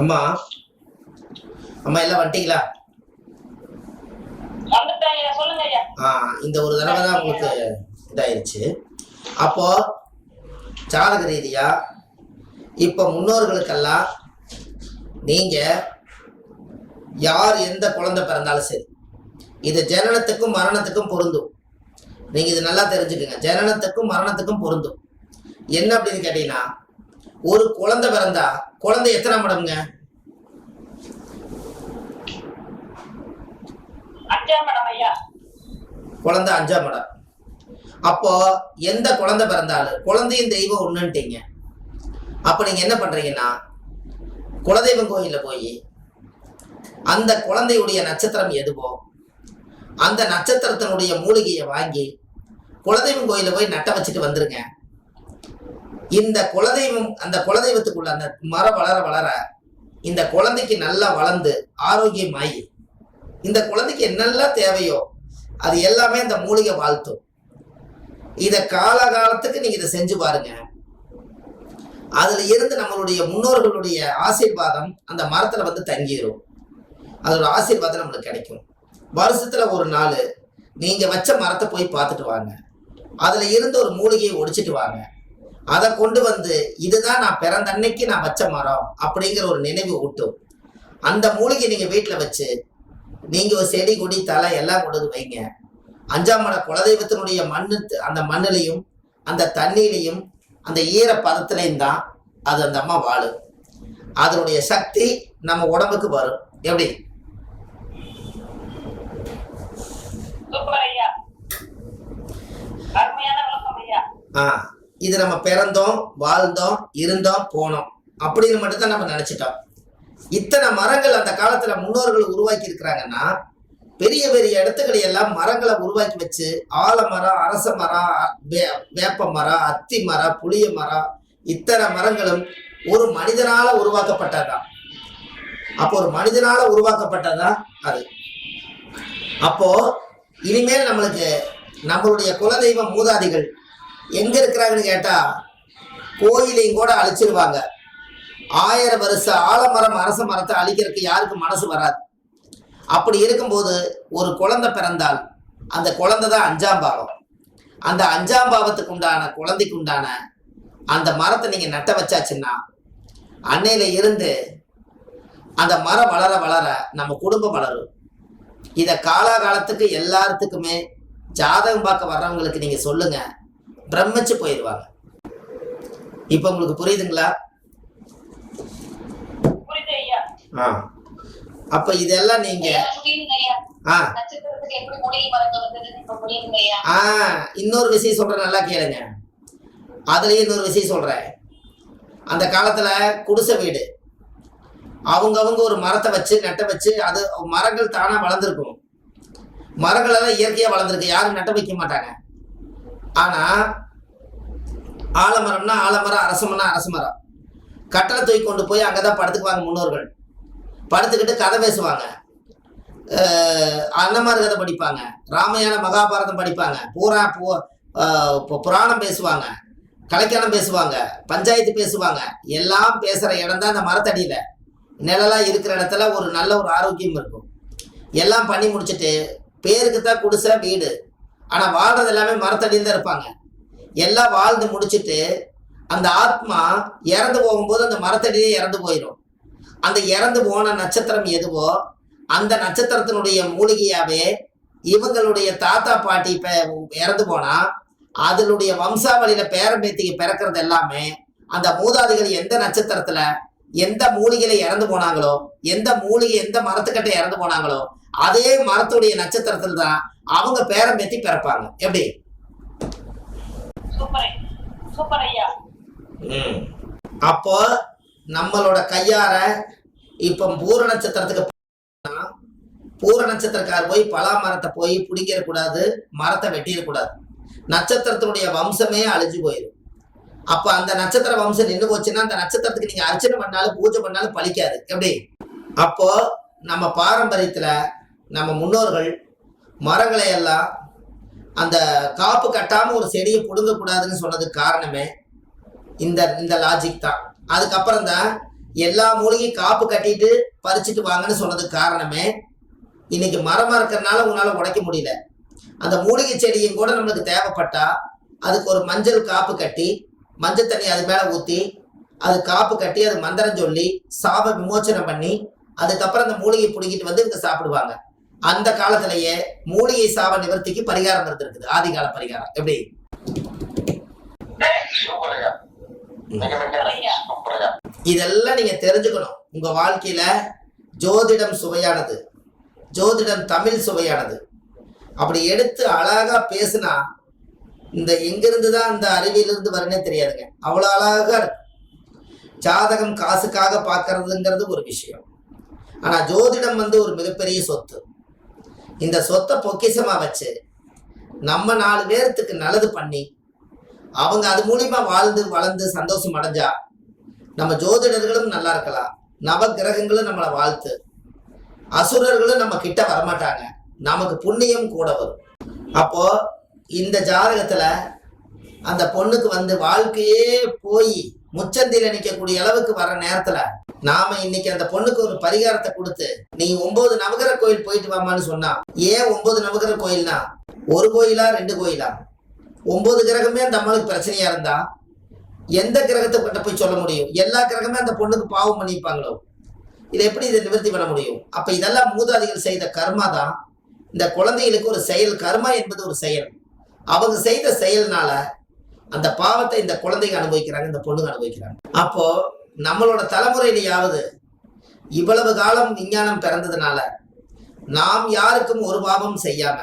அம்மா. அம்மா எல்லாம் வந்துட்டீங்களா? இந்த ஒரு தடவை தான் உங்களுக்கு இதாயிருச்சு. அப்போ ஜாதக ரீதியா இப்போ முன்னோர்களுக்கெல்லாம் நீங்க யார் எந்த குழந்தை பிறந்தாலும் சரி இது ஜனனத்துக்கும் மரணத்துக்கும் பொருந்தும். நீங்க இது நல்லா தெரிஞ்சுக்கங்க. ஜனனத்துக்கும் மரணத்துக்கும் பொருந்தும். என்ன அப்படின்னு கேட்டீங்கன்னா ஒரு குழந்தை பிறந்தா குழந்தை எத்தனை மேடம் ஐயா. குழந்தை அஞ்சாம் இடம் அப்போ எந்த குழந்தை பிறந்தாலும் குழந்தையும் தெய்வம் ஒண்ணுன்ட்டீங்க அப்ப நீங்க என்ன பண்றீங்கன்னா குலதெய்வம் கோயில்ல போய் அந்த குழந்தையுடைய நட்சத்திரம் எதுவோ அந்த நட்சத்திரத்தினுடைய மூலிகையை வாங்கி குலதெய்வம் கோயில்ல போய் நட்ட வச்சுட்டு வந்துருங்க. இந்த குலதெய்வம் அந்த குலதெய்வத்துக்குள்ள அந்த மரம் வளர வளர இந்த குழந்தைக்கு நல்லா வளர்ந்து ஆரோக்கியமாயி இந்த குழந்தைக்கு என்னெல்லாம் தேவையோ அது எல்லாமே இந்த மூலிகை வாழ்த்தும். இத காலகாலத்துக்கு நீங்க இதை செஞ்சு பாருங்க. அதுல இருந்து நம்மளுடைய முன்னோர்களுடைய ஆசீர்வாதம் அந்த மரத்துல வந்து தங்கிரும். அதோட ஆசீர்வாதம் நம்மளுக்கு கிடைக்கும். வருஷத்துல ஒரு நாள் நீங்க வச்ச மரத்தை போய் பார்த்துட்டு வாங்க. அதுல இருந்து ஒரு மூலிகையை ஒடிச்சிட்டு வாங்க. அதை கொண்டு வந்து இதுதான் நான் பிறந்த அன்னைக்கு நான் வச்ச மரம் அப்படிங்கிற ஒரு நினைவு ஊட்டும். அந்த மூலிகை நீங்க வீட்டுல வச்சு நீங்க ஒரு செடி கொடி தலை எல்லாம் கொண்டு வந்து வைங்க. அஞ்சாம் மட குலதெய்வத்தினுடைய மண்ணு அந்த மண்ணிலையும் அந்த தண்ணியிலையும் அந்த ஈர பதத்திலையும் தான் அது அந்த அம்மா வாழும். அதனுடைய சக்தி நம்ம உடம்புக்கு வரும். எப்படி? ஆ. இது நம்ம பிறந்தோம் வாழ்ந்தோம் இருந்தோம் போனோம். அப்படின்னு மட்டும்தான் நம்ம நினைச்சிட்டோம். இத்தனை மரங்கள் அந்த காலத்துல முன்னோர்கள் உருவாக்கி இருக்கிறாங்கன்னா பெரிய பெரிய இடத்துக்களை எல்லாம் மரங்களை உருவாக்கி வச்சு ஆலமரம் அரச மரம் அ- வே- வேப்ப மரம் அத்தி மரம் புளிய மரம் இத்தனை மரங்களும் ஒரு மனிதனால உருவாக்கப்பட்டதுதான். அப்போ ஒரு மனிதனால உருவாக்கப்பட்டதா அது. அப்போ இனிமேல் நம்மளுக்கு நம்மளுடைய குலதெய்வம் மூதாதிகள் எங்க இருக்கிறாங்கன்னு கேட்டா கோயிலையும் கூட அழிச்சிருவாங்க. ஆயிரம் வருஷ ஆலமரம் அரச மரத்தை அழிக்கிறதுக்கு யாருக்கு மனசு வராது. அப்படி இருக்கும்போது ஒரு குழந்தை பிறந்தால் அந்த குழந்தை தான் அஞ்சாம் பாவம். அந்த அஞ்சாம் பாவத்துக்கு உண்டான குழந்தைக்கு உண்டான அந்த மரத்தை நீங்க நட்ட வச்சாச்சுன்னா அன்னையில இருந்து அந்த மரம் வளர வளர நம்ம குடும்பம் வளரும். இதை காலாகாலத்துக்கு எல்லாத்துக்குமே ஜாதகம் பார்க்க வர்றவங்களுக்கு நீங்க சொல்லுங்க. பிரமிச்சு போயிடுவாங்க இப்ப உங்களுக்கு புரியுதுங்களா? ஆ. அப்ப இதெல்லாம் நீங்க இன்னொரு விஷயம் சொல்றேன் நல்லா கேளுங்க. அதுலயும் இன்னொரு விஷயம் சொல்றேன். அந்த காலத்துல குடிசை வீடு. அவங்கவங்க ஒரு மரத்தை வச்சு நட்ட வச்சு அது மரங்கள் தானா வளர்ந்துருக்கும். மரங்கள் எல்லாம் இயற்கையா வளர்ந்துருக்கு. யாரும் நட்ட வைக்க மாட்டாங்க. ஆனா ஆலமரம்னா ஆலமரம் அரசமன்னா அரசமரம் கட்டளை தூக்கி கொண்டு போய் அங்கதான் படுத்துக்குவாங்க முன்னோர்கள். படுத்துக்கிட்டு கதை பேசுவாங்க. அன்னமார் கதை படிப்பாங்க. ராமாயண மகாபாரதம் படிப்பாங்க. பூரா பூ பு- புராணம் பேசுவாங்க. கலைக்கணம் பேசுவாங்க. பஞ்சாயத்து பேசுவாங்க. எல்லாம் பேசுற இடம் தான் அந்த மரத்தடியில. நிழலா இருக்கிற இடத்துல ஒரு நல்ல ஒரு ஆரோக்கியம் இருக்கும். எல்லாம் பண்ணி முடிச்சுட்டு பேருக்கு தான் குடிசை வீடு. ஆனா வாழ்றது எல்லாமே மரத்தடியில் தான் இருப்பாங்க. எல்லாம் வாழ்ந்து முடிச்சுட்டு அந்த ஆத்மா இறந்து போகும்போது அந்த மரத்தடியே இறந்து போயிடும் அந்த இறந்து போன நட்சத்திரம் எதுவோ அந்த நட்சத்திரத்தினுடைய மூலிகையாவே இவங்களுடைய தாத்தா பாட்டி இப்ப இறந்து போனா அதனுடைய வம்சாவளியில பேரம்பேத்திக்கு பிறக்கிறது எல்லாமே அந்த மூதாதிகள் எந்த நட்சத்திரத்துல எந்த மூலிகையில இறந்து போனாங்களோ எந்த மூலிகை எந்த மரத்துக்கிட்ட இறந்து போனாங்களோ அதே மரத்துடைய நட்சத்திரத்தில் தான் அவங்க பேரம்பேத்தி பிறப்பாங்க. எப்படி? சூப்பர் சூப்பர் ஐயா. அப்போ நம்மளோட கையார இப்ப பூர நட்சத்திரத்துக்கு பூர நட்சத்திரக்கார் போய் பலா மரத்தை போய் பிடிங்கிடக்கூடாது மரத்தை வெட்டிடக்கூடாது நட்சத்திரத்தினுடைய வம்சமே அழிஞ்சு போயிடும் அப்ப அந்த நட்சத்திர வம்சம் நின்று போச்சுன்னா அந்த நட்சத்திரத்துக்கு நீங்க அர்ச்சனை பண்ணாலும் பூஜை பண்ணாலும் பலிக்காது எப்படி? அப்போ நம்ம பாரம்பரியத்துல நம்ம முன்னோர்கள் மரங்களை எல்லாம் அந்த காப்பு கட்டாமல் ஒரு செடியை பிடுங்கக்கூடாதுன்னு சொன்னதுக்கு காரணமே இந்த இந்த லாஜிக் தான். அதுக்கப்புறம் தான் எல்லா மூலிகையும் காப்பு கட்டிட்டு பறிச்சுட்டு வாங்கன்னு சொன்னதுக்கு காரணமே இன்னைக்கு மரமாக இருக்கிறனால உங்களால் உடைக்க முடியல. அந்த மூலிகை செடியும் கூட நம்மளுக்கு தேவைப்பட்டா அதுக்கு ஒரு மஞ்சள் காப்பு கட்டி மஞ்சள் தண்ணி அது மேலே ஊற்றி அது காப்பு கட்டி அது மந்திரம் சொல்லி சாப விமோச்சனம் பண்ணி அதுக்கப்புறம் அந்த மூலிகை பிடிக்கிட்டு வந்து இங்கே சாப்பிடுவாங்க. அந்த காலத்திலேயே மூலிகை சாப நிவர்த்திக்கு பரிகாரம் இருந்திருக்குது. ஆதிகால பரிகாரம். எப்படி? இதெல்லாம் நீங்க தெரிஞ்சுக்கணும். உங்க வாழ்க்கையில ஜோதிடம் சுவையானது. ஜோதிடம் தமிழ் சுவையானது. அப்படி எடுத்து அழகா பேசுனா இந்த எங்கிருந்து தான் இந்த அறிவியலிருந்து வரும்னே தெரியாதுங்க. அவ்வளோ அழகா இருக்கு ஜாதகம் காசுக்காக பார்க்கறதுங்கிறது ஒரு விஷயம். ஆனா ஜோதிடம் வந்து ஒரு மிகப்பெரிய சொத்து. இந்த சொத்தை பொக்கிஷமா வச்சு நம்ம நாலு பேர்த்துக்கு நல்லது பண்ணி அவங்க அது மூலியமா வாழ்ந்து வளர்ந்து சந்தோஷம் அடைஞ்சா நம்ம ஜோதிடர்களும் நல்லா இருக்கலாம். நவ கிரகங்களும் நம்மளை வாழ்த்து. அசுரர்களும் நம்ம கிட்ட வரமாட்டாங்க. நமக்கு புண்ணியம் கூட வரும். அப்போ இந்த ஜாதகத்துல அந்த பொண்ணுக்கு வந்து வாழ்க்கையே போய் முச்சந்தில நிற்கக்கூடிய அளவுக்கு வர நேரத்துல நாம இன்னைக்கு அந்த பொண்ணுக்கு ஒரு பரிகாரத்தை கொடுத்து நீ ஒன்பது நவகிர கோயில் போயிட்டு வாமான்னு சொன்னா ஏன் ஒன்பது நவகிர கோயில்னா? ஒரு கோயிலா ரெண்டு கோயிலா? ஒன்பது கிரகமே அந்த அம்மாவுக்கு பிரச்சனையா இருந்தா? எந்த கிரகத்தை கிட்ட போய் சொல்ல முடியும்? எல்லா கிரகமே அந்த பொண்ணுக்கு பாவம் பண்ணியிருப்பாங்களோ? இதை எப்படி இதை நிவர்த்தி பண்ண முடியும்? அப்ப இதெல்லாம் மூதாதிகள் செய்த கர்மா தான். இந்த குழந்தைகளுக்கு ஒரு செயல் கர்மா என்பது ஒரு செயல். அவங்க செய்த செயல்னால அந்த பாவத்தை இந்த குழந்தைங்க அனுபவிக்கிறாங்க இந்த பொண்ணுங்க அனுபவிக்கிறாங்க. அப்போ நம்மளோட தலைமுறையிலேயாவது இவ்வளவு காலம் விஞ்ஞானம் பிறந்ததுனால நாம் யாருக்கும் ஒரு பாவம் செய்யாம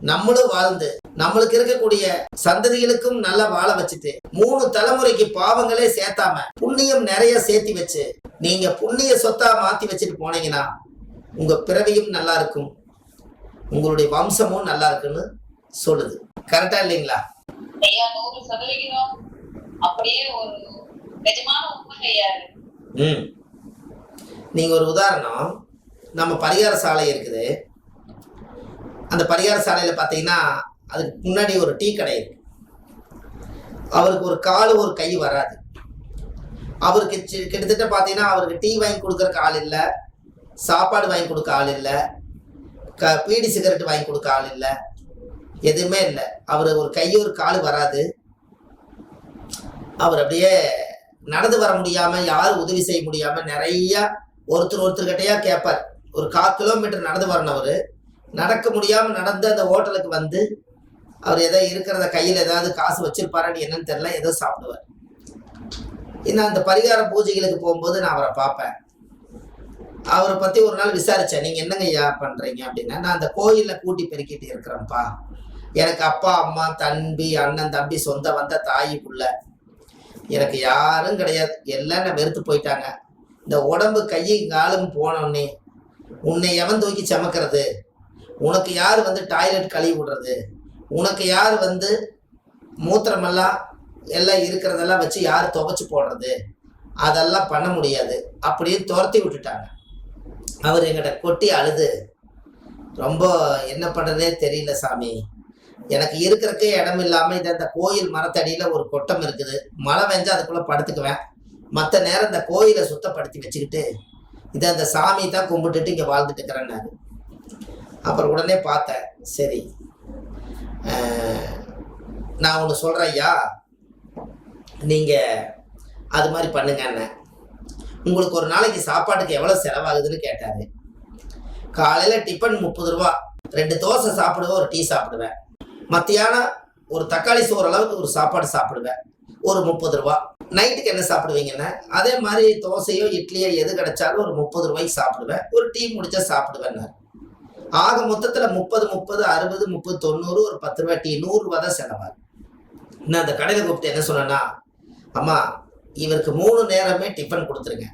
நம்மளும் வாழ்ந்து நம்மளுக்கு இருக்கக்கூடிய சந்ததிகளுக்கும் நல்லா வாழ வச்சுட்டு மூணு தலைமுறைக்கு பாவங்களே சேர்த்தாம புண்ணியம் நிறைய சேர்த்தி வச்சு நீங்க புண்ணிய சொத்தா மாத்தி வச்சுட்டு போனீங்கன்னா உங்க பிறவியும் நல்லா இருக்கும். உங்களுடைய வம்சமும் நல்லா இருக்குன்னு சொல்லுது. கரெக்டா இல்லைங்களா? நூறு அப்படியே ஒரு ம். நீங்க ஒரு உதாரணம். நம்ம பரிகார சாலை இருக்குது. அந்த பரிகார சாலையில பார்த்தீங்கன்னா அதுக்கு முன்னாடி ஒரு டீ கடை இருக்கு. அவருக்கு ஒரு கால் ஒரு கை வராது. அவருக்கு கிட்டத்தட்ட பார்த்தீங்கன்னா அவருக்கு டீ வாங்கி கொடுக்குறக்கு ஆள் இல்லை. சாப்பாடு வாங்கி கொடுக்க ஆள் இல்லை. க பீடி சிகரெட் வாங்கி கொடுக்க ஆள் இல்லை. எதுவுமே இல்லை. அவர் ஒரு கை ஒரு கால் வராது. அவர் அப்படியே நடந்து வர முடியாம யாரும் உதவி செய்ய முடியாம நிறைய ஒருத்தர் ஒருத்தர்கிட்டயா கேட்பார் ஒரு கால் கிலோமீட்டர் நடந்து வரணும் நடக்க முடியாம நடந்து அந்த ஹோட்டலுக்கு வந்து அவர் ஏதோ இருக்கிறத கையில் ஏதாவது காசு வச்சிருப்பாரான்னு என்னன்னு தெரியல ஏதோ சாப்பிடுவார். இன்னும் அந்த பரிகார பூஜைகளுக்கு போகும்போது நான் அவரை பார்ப்பேன். அவரை பத்தி ஒரு நாள் விசாரிச்சேன் நீங்க என்னங்க ஐயா பண்றீங்க? அப்படின்னா நான் அந்த கோயிலில் கூட்டி பெருக்கிட்டு இருக்கிறேன்ப்பா. எனக்கு அப்பா அம்மா தம்பி அண்ணன் தம்பி சொந்த வந்த தாய் புள்ள எனக்கு யாரும் கிடையாது. எல்லாம் வெறுத்து போயிட்டாங்க. இந்த உடம்பு கையை காலும் போனோடனே உன்னை எவன் தூக்கி சமக்கிறது? உனக்கு யார் வந்து டாய்லெட் கழுவி விடுறது? உனக்கு யார் வந்து மூத்திரமெல்லாம் எல்லாம் இருக்கிறதெல்லாம் வச்சு யார் துவைச்சி போடுறது? அதெல்லாம் பண்ண முடியாது. அப்படியே துரத்தி விட்டுட்டாங்க. அவர் எங்கிட்ட கொட்டி அழுது. ரொம்ப என்ன பண்ணுறதே தெரியல சாமி. எனக்கு இருக்கிறக்கே இடம் இல்லாமல் இந்த இந்த கோயில் மரத்தடியில் ஒரு கொட்டம் இருக்குது. மழை வெஞ்சா அதுக்குள்ளே படுத்துக்குவேன். மற்ற நேரம் இந்த கோயிலை சுத்தப்படுத்தி வச்சுக்கிட்டு இதை அந்த சாமி தான் கும்பிட்டுட்டு இங்கே வாழ்ந்துட்டு இருக்கிறேன்னாரு. அப்புறம் உடனே பார்த்தேன் சரி நான் ஒன்று சொல்கிறேன் ஐயா நீங்கள் அது மாதிரி பண்ணுங்க என்ன உங்களுக்கு ஒரு நாளைக்கு சாப்பாட்டுக்கு எவ்வளோ செலவாகுதுன்னு கேட்டார். காலையில் டிஃபன் முப்பது ரூபா ரெண்டு தோசை சாப்பிடுவேன் ஒரு டீ சாப்பிடுவேன். மத்தியானம் ஒரு தக்காளி சோறு அளவுக்கு ஒரு சாப்பாடு சாப்பிடுவேன். ஒரு முப்பது ரூபா. நைட்டுக்கு என்ன சாப்பிடுவீங்கன்னா? அதே மாதிரி தோசையோ இட்லியோ எது கிடைச்சாலும் ஒரு முப்பது ரூபாய்க்கு சாப்பிடுவேன். ஒரு டீ முடிச்சா சாப்பிடுவேன் ஆக மொத்தத்தில் முப்பது முப்பது அறுபது முப்பது தொண்ணூறு ஒரு பத்து ரூபா டீ நூறுரூவா தான் செலவாகும் நான் அந்த கடையில் கூப்பிட்டு என்ன சொன்னேன்னா அம்மா இவருக்கு மூணு நேரமே டிஃபன் கொடுத்துருங்க.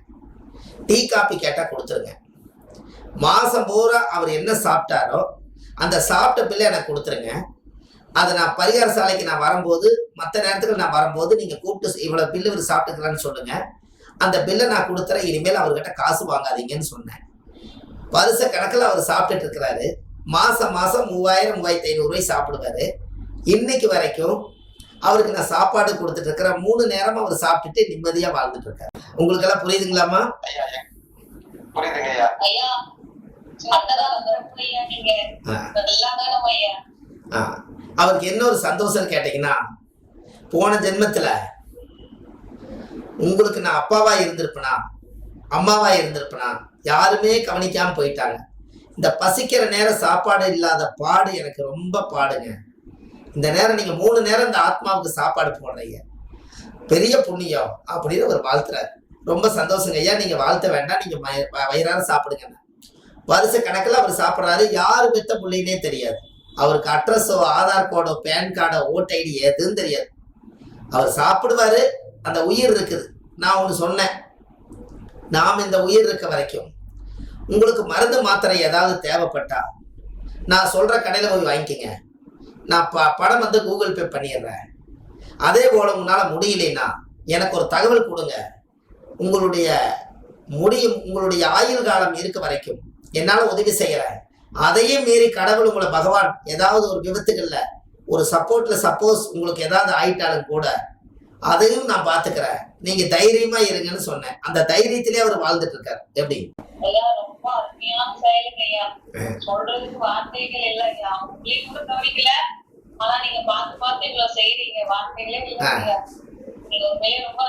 டீ காப்பி கேட்டால் கொடுத்துருங்க. மாதம் பூரா அவர் என்ன சாப்பிட்டாரோ அந்த சாப்பிட்ட பிள்ளை எனக்கு கொடுத்துருங்க. அதை நான் பரிகார சாலைக்கு நான் வரும்போது மற்ற நேரத்துக்கு நான் வரும்போது நீங்கள் கூப்பிட்டு இவ்வளோ பில்லு இவர் சாப்பிட்டுக்கலான்னு சொல்லுங்க. அந்த பில்லை நான் கொடுத்துறேன். இனிமேல் அவர்கிட்ட காசு வாங்காதீங்கன்னு சொன்னேன். வருஷ கணக்கில் அவர் சாப்பிட்டுட்டு இருக்கிறாரு. மாதம் மாதம் மூவாயிரம் மூவாயிரத்தி ஐநூறுரூவாய் சாப்பிடுவாரு. இன்னைக்கு வரைக்கும் அவருக்கு நான் சாப்பாடு கொடுத்துட்டு இருக்கிறேன் மூணு நேரம் அவர் சாப்பிட்டுட்டு நிம்மதியாக வாழ்ந்துட்டு இருக்காரு. உங்களுக்கெல்லாம் புரியுதுங்களாமா ஐயா ஐயா. புரியுதுங்க அவருக்கு என்ன ஒரு சந்தோஷம் கேட்டீங்கன்னா போன ஜென்மத்துல உங்களுக்கு நான் அப்பாவா இருந்திருப்பனா? அம்மாவா இருந்திருப்பனா? யாருமே கவனிக்காம போயிட்டாங்க. இந்த பசிக்கிற நேரம் சாப்பாடு இல்லாத பாடு எனக்கு ரொம்ப பாடுங்க. இந்த நேரம் நீங்க மூணு நேரம் இந்த ஆத்மாவுக்கு சாப்பாடு போடுறீங்க. பெரிய புண்ணியம் அப்படின்னு ஒரு வாழ்த்துறாரு. ரொம்ப சந்தோஷங்க. ஐயா நீங்க வாழ்த்த வேண்டாம். நீங்க மய- வயிறார சாப்பிடுங்க. வருஷ கணக்குல அவர் சாப்பிட்றாரு. யாரு பெத்த பிள்ளைன்னே தெரியாது. அவருக்கு அட்ரஸோ ஆதார் கார்டோ பேன் கார்டோ ஓட் ஐடி எதுவும் தெரியாது. அவர் சாப்பிடுவாரு அந்த உயிர் இருக்குது. நான் ஒன்று சொன்னேன். நாம் இந்த உயிர் இருக்க வரைக்கும் உங்களுக்கு மருந்து மாத்திரை ஏதாவது தேவைப்பட்டா நான் சொல்கிற கடையில் போய் வாங்கிக்கங்க. நான் ப படம் வந்து கூகுள் பே பண்ணிடுறேன். அதே போல் உன்னால் முடியலைன்னா எனக்கு ஒரு தகவல் கொடுங்க. உங்களுடைய முடியும் உங்களுடைய ஆயுள் காலம் இருக்க வரைக்கும் என்னால் உதவி செய்கிறேன் அதையும் மீறி கடவுள் உங்களை பகவான் ஏதாவது ஒரு விபத்துகள்ல ஒரு சப்போர்ட்ல சப்போஸ் உங்களுக்கு ஏதாவது ஆயிட்டாலும் கூட அதையும் நான் பாத்துக்கிறேன் நீங்க தைரியமா இருங்கன்னு சொன்னேன். அந்த தைரியத்திலே அவர் வாழ்ந்துட்டு இருக்காரு எப்படி சொல்றதுக்கு வார்த்தைகள் இல்ல ஐயா. உங்களுக்கு கூட கவனிக்கல. ஆனா நீங்க பார்த்து பார்த்து இவ்வளவு செய்றீங்க. வார்த்தைகளே நீங்க உண்மையிலே ரொம்ப.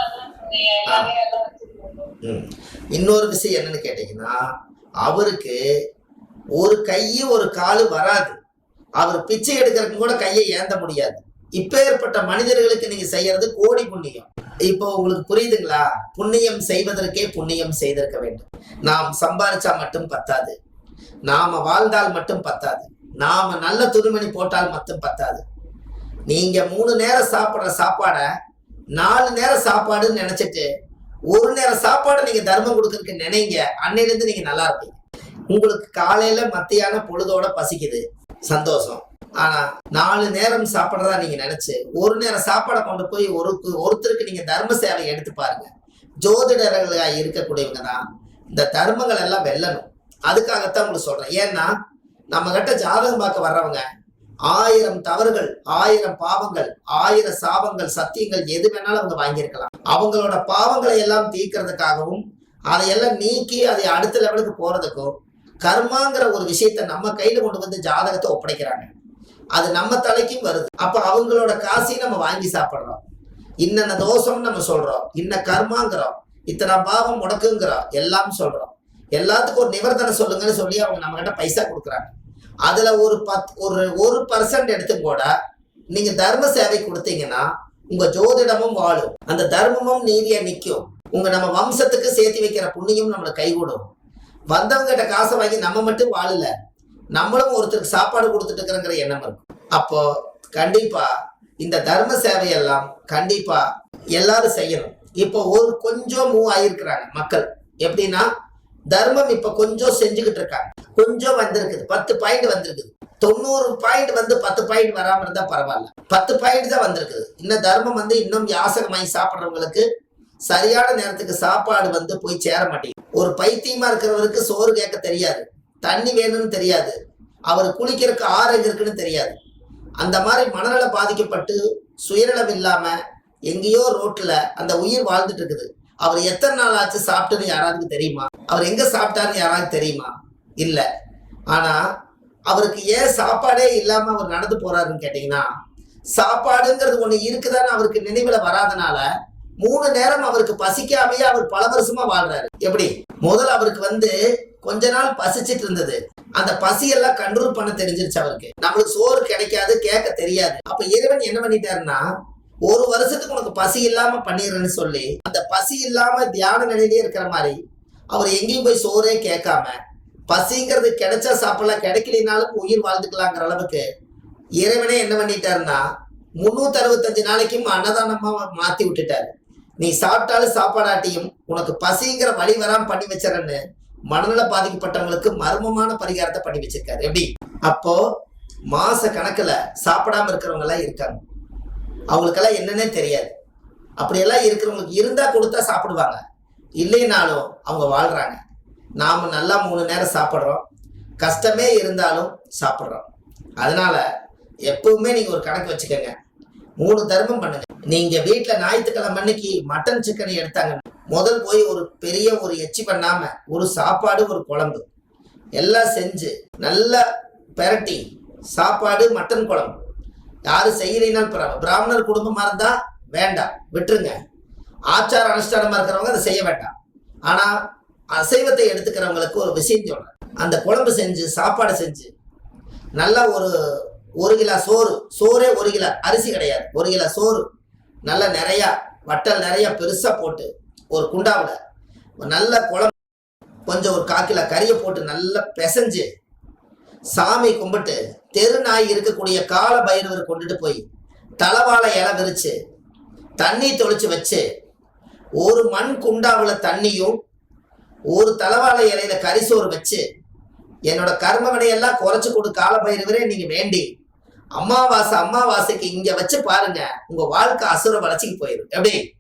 இன்னொரு விஷயம் என்னன்னு கேட்டீங்கன்னா அவருக்கு ஒரு கை ஒரு காலு வராது. அவர் பிச்சை எடுக்கிறதுக்கு கூட கையை ஏந்த முடியாது. இப்பேற்பட்ட மனிதர்களுக்கு நீங்க செய்யறது கோடி புண்ணியம். இப்போ உங்களுக்கு புரியுதுங்களா? புண்ணியம் செய்வதற்கே புண்ணியம் செய்திருக்க வேண்டும். நாம் சம்பாரிச்சா மட்டும் பத்தாது. நாம வாழ்ந்தால் மட்டும் பத்தாது. நாம நல்ல துணிமணி போட்டால் மட்டும் பத்தாது. நீங்க மூணு நேரம் சாப்பிட்ற சாப்பாடை நாலு நேரம் சாப்பாடுன்னு நினைச்சிட்டு ஒரு நேரம் சாப்பாடு நீங்க தர்மம் கொடுக்கறதுக்கு நினைங்க. அன்னையிலேருந்து நீங்க நல்லா இருப்பீங்க. உங்களுக்கு காலையில மத்தியான பொழுதோட பசிக்குது. சந்தோஷம். ஆனா நாலு நேரம் சாப்பிட்றதா நீங்க நினைச்சு ஒரு நேரம் சாப்பாடை கொண்டு போய் ஒரு ஒருத்தருக்கு நீங்க தர்ம சேவை எடுத்து பாருங்க. ஜோதிடர்களாக இருக்கக்கூடியவங்க தான் இந்த தர்மங்கள் எல்லாம் வெல்லணும். அதுக்காகத்தான் உங்களுக்கு சொல்றேன். ஏன்னா நம்ம கிட்ட ஜாதகம் பார்க்க வர்றவங்க ஆயிரம் தவறுகள் ஆயிரம் பாவங்கள் ஆயிரம் சாபங்கள் சத்தியங்கள் எது வேணாலும் அவங்க வாங்கியிருக்கலாம். அவங்களோட பாவங்களை எல்லாம் தீர்க்கறதுக்காகவும் அதையெல்லாம் நீக்கி அதை அடுத்த லெவலுக்கு போறதுக்கும் கர்மாங்கிற ஒரு விஷயத்த நம்ம கையில கொண்டு வந்து ஜாதகத்தை ஒப்படைக்கிறாங்க. அது நம்ம தலைக்கும் வருது. அப்ப அவங்களோட காசையும் நம்ம வாங்கி சாப்பிடுறோம். இன்னென்ன தோஷம்னு நம்ம சொல்றோம். இன்ன கர்மாங்கிறோம். இத்தனை பாவம் முடக்குங்கிறோம் எல்லாம் சொல்றோம். எல்லாத்துக்கும் ஒரு நிவர்த்தனை சொல்லுங்கன்னு சொல்லி அவங்க நம்ம கிட்ட பைசா கொடுக்குறாங்க. அதுல ஒரு பத் ஒரு ஒரு பர்சன்ட் எடுத்து கூட நீங்க தர்ம சேவை கொடுத்தீங்கன்னா உங்க ஜோதிடமும் வாழும். அந்த தர்மமும் நீதியா நிற்கும் உங்க நம்ம வம்சத்துக்கு சேர்த்து வைக்கிற புண்ணியம் நம்மளை கைகூடும். வந்தவங்ககிட்ட காசை வாங்கி நம்ம மட்டும் வாழல. நம்மளும் ஒருத்தருக்கு சாப்பாடு கொடுத்துட்டு இருக்கிறங்கிற எண்ணம் இருக்கும். அப்போ கண்டிப்பா இந்த தர்ம சேவையெல்லாம் கண்டிப்பா எல்லாரும் செய்யணும். இப்போ ஒரு கொஞ்சம் மூவ் ஆயிருக்கிறாங்க மக்கள். எப்படின்னா தர்மம் இப்ப கொஞ்சம் செஞ்சுக்கிட்டு இருக்காங்க. கொஞ்சம் வந்திருக்குது. பத்து பாயிண்ட் வந்திருக்குது. தொண்ணூறு பாயிண்ட் வந்து பத்து பாயிண்ட் வராம இருந்தா பரவாயில்ல. பத்து பாயிண்ட் தான் வந்திருக்குது. இன்னும் தர்மம் வந்து இன்னும் யாசகமாய் சாப்பிட்றவங்களுக்கு சரியான நேரத்துக்கு சாப்பாடு வந்து போய் சேர மாட்டேங்குது. ஒரு பைத்தியமா இருக்கிறவருக்கு சோறு கேட்க தெரியாது. தண்ணி வேணும்னு தெரியாது. அவர் குளிக்கிறதுக்கு ஆறு எங்க இருக்குன்னு தெரியாது. அந்த மாதிரி மனநல பாதிக்கப்பட்டு சுயநலம் இல்லாம எங்கேயோ ரோட்ல அந்த உயிர் வாழ்ந்துட்டு இருக்குது அவர் எத்தனை நாள் ஆச்சு சாப்பிட்டுன்னு யாராவது தெரியுமா? அவர் எங்க சாப்பிட்டாருன்னு யாராவது தெரியுமா? இல்ல. ஆனா அவருக்கு ஏன் சாப்பாடே இல்லாம அவர் நடந்து போறாருன்னு கேட்டீங்கன்னா சாப்பாடுங்கிறது ஒண்ணு இருக்குதான்னு அவருக்கு நினைவுல வராதனால மூணு நேரம் அவருக்கு பசிக்காமையே அவர் பல வருஷமா வாழ்றாரு. எப்படி? முதல்ல அவருக்கு வந்து கொஞ்ச நாள் பசிச்சிட்டு இருந்தது. அந்த பசியெல்லாம் கண்ட்ரோல் பண்ண தெரிஞ்சிருச்சு அவருக்கு. நம்மளுக்கு சோறு கிடைக்காது கேட்க தெரியாது. அப்ப இறைவன் என்ன பண்ணிட்டாருன்னா ஒரு வருஷத்துக்கு உனக்கு பசி இல்லாம பண்ணிடுறேன்னு சொல்லி அந்த பசி இல்லாம தியான நிலையிலே இருக்கிற மாதிரி அவர் எங்கேயும் போய் சோறே கேட்காம பசிங்கிறது கிடைச்சா சாப்பிடலாம் கிடைக்கலினாலும் உயிர் வாழ்ந்துக்கலாங்கிற அளவுக்கு இறைவனே என்ன பண்ணிட்டாருன்னா முன்னூத்தி அறுபத்தஞ்சு நாளைக்கும் அன்னதானமா மாத்தி விட்டுட்டாரு. நீ சாப்பிட்டாலும் சாப்பாடாட்டியும் உனக்கு பசிங்கிற வழி வராம பண்ணி வச்சிடறேன்னு மனநல பாதிக்கப்பட்டவங்களுக்கு மர்மமான பரிகாரத்தை பண்ணி வச்சிருக்காரு. எப்படி? அப்போ மாச கணக்குல சாப்பிடாம இருக்கிறவங்க எல்லாம் இருக்காங்க. அவங்களுக்கெல்லாம் என்னன்னே தெரியாது. அப்படியெல்லாம் இருக்கிறவங்களுக்கு இருந்தா கொடுத்தா சாப்பிடுவாங்க. இல்லைனாலும் அவங்க வாழ்றாங்க. நாம நல்லா மூணு நேரம் சாப்பிட்றோம். கஷ்டமே இருந்தாலும் சாப்பிட்றோம். அதனால எப்பவுமே நீங்க ஒரு கணக்கு வச்சுக்கோங்க. மூணு தர்மம் பண்ணுங்க. நீங்க வீட்டுல ஞாயிற்றுக்கிழமை அன்னைக்கு மட்டன் சிக்கன் எடுத்தாங்க. முதல் போய் ஒரு பெரிய ஒரு எச்சி பண்ணாம ஒரு சாப்பாடு ஒரு குழம்பு. எல்லாம் செஞ்சு நல்லா பெரட்டி சாப்பாடு மட்டன் குழம்பு. யாரும் செய்யலைனாலும் பரவாயில்ல. பிராமணர் குடும்பமா இருந்தா வேண்டாம். விட்டுருங்க. ஆச்சார அனுஷ்டானமா இருக்கிறவங்க அதை செய்ய வேண்டாம். ஆனா அசைவத்தை எடுத்துக்கிறவங்களுக்கு ஒரு விஷயம் சொல்றேன். அந்த குழம்பு செஞ்சு சாப்பாடு செஞ்சு நல்லா ஒரு ஒரு கிலோ சோறு. சோறே ஒரு கிலோ. அரிசி கிடையாது. ஒரு கிலோ சோறு. நல்லா நிறையா வட்டல் நிறைய பெருசா போட்டு ஒரு குண்டாவில் நல்ல குழம்பு கொஞ்சம் ஒரு கால் கிலோ கறியை போட்டு நல்லா பிசைஞ்சு சாமி கும்பிட்டு தெரு நாய் இருக்கக்கூடிய கால பைரவர் கொண்டுட்டு போய் தலவாழை இலை விரிச்சு தண்ணி தொளிச்சு வச்சு ஒரு மண் குண்டாவில் தண்ணியும் ஒரு தலவாழை இலையில கரிசோறு வச்சு என்னோட கர்ம விடையெல்லாம் குறைச்சு கொடு கால பைரவரே நீங்க வேண்டி. அமாவாசை அமாவாசைக்கு இங்க வச்சு பாருங்க. உங்க வாழ்க்கை அசுர வளர்ச்சிக்கு போயிடும் எப்படி?